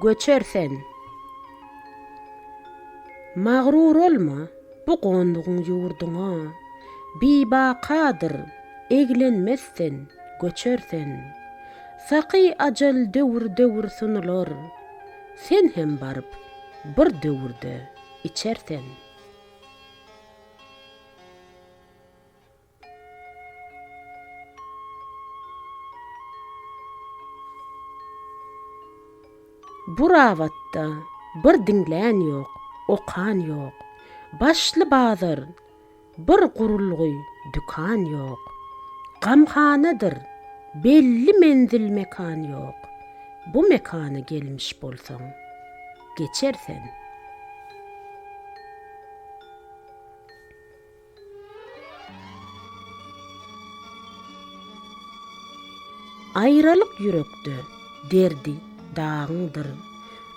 göçersen. Mağrur olma, bu gonduğun yurduna. Biba kadır, eglenmezsen, göçersen. Saqi acel döwür döwür sınılır. Sen hem barıp bir döwürde içersen. Bu ravatda bir dinlän ýok, okan ýok. Başly bazar, bir gurulgy dükan ýok. Gamhanadyr, belli menzil mekan ýok. Bu mekana gelmiş bolsaň, geçersen. Aýralyk yürekde derdi dağındır.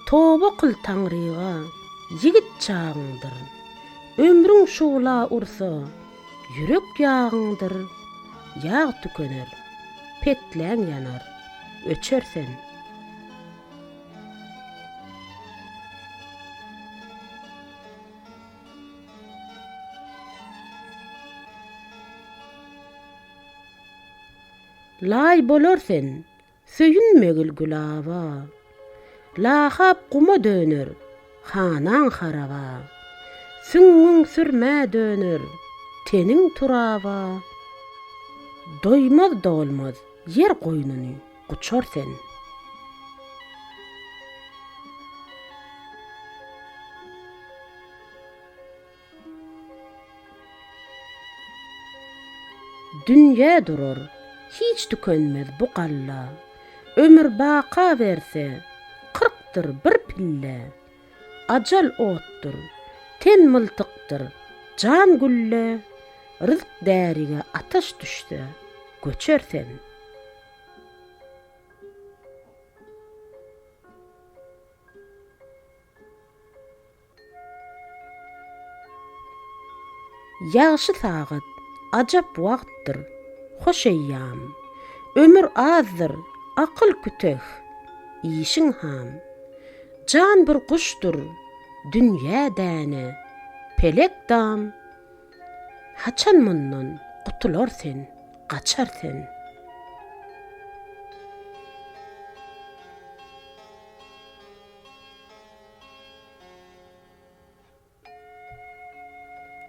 Toba kıl taňryga yigit çağındır. Ömrüň şuwla ursa yürek ýağındır. Ýağ tükener, petläň ýanar, öçersen. Lay bolarsen, söyünmegil gülaba. Lahap kuma dönür, hanan haraba. Süngün sürmä dönür, tenin turaba. Doymaz da olmaz, yer koynunu kuçar sen. Dünya durur, hiç tükenmez bu qalla. өмір бақа берсе қырықтыр бір піллә ажал оттыр тен мылтықтыр жан гүллі рызық дәриге аташ түшті көчерсен Яғшы сағыт, ажап уақыттыр, хош әйям. Өмір аздыр, ақыл күтіх ишің хам жан бір құштұр дүния дәні пелек дам хачан мұннан құтылор сен қачар сен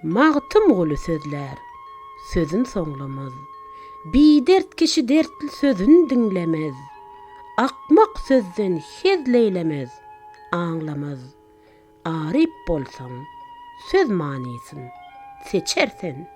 мағытым ғолы сөзләр сөзін соңлымыз Bi dert kişi dertli sözün dinlemez. Akmak sözden hezleylemez, ağlamaz. Arip bolsan, söz manisin, seçersen.